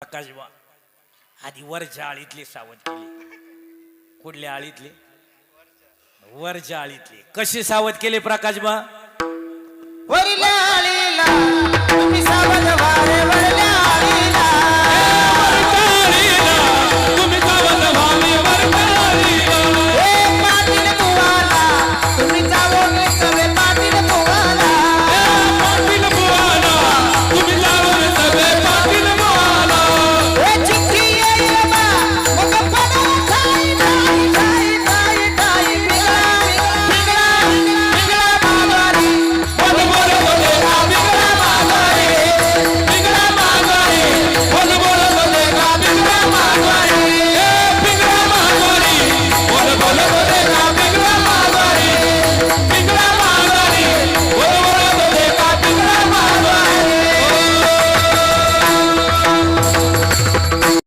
प्रकाशबा आधी वरच्या आळीतले सावध केले. कुठल्या आळीतले? वरच्या आळीतले कसे सावध केले प्रकाशबा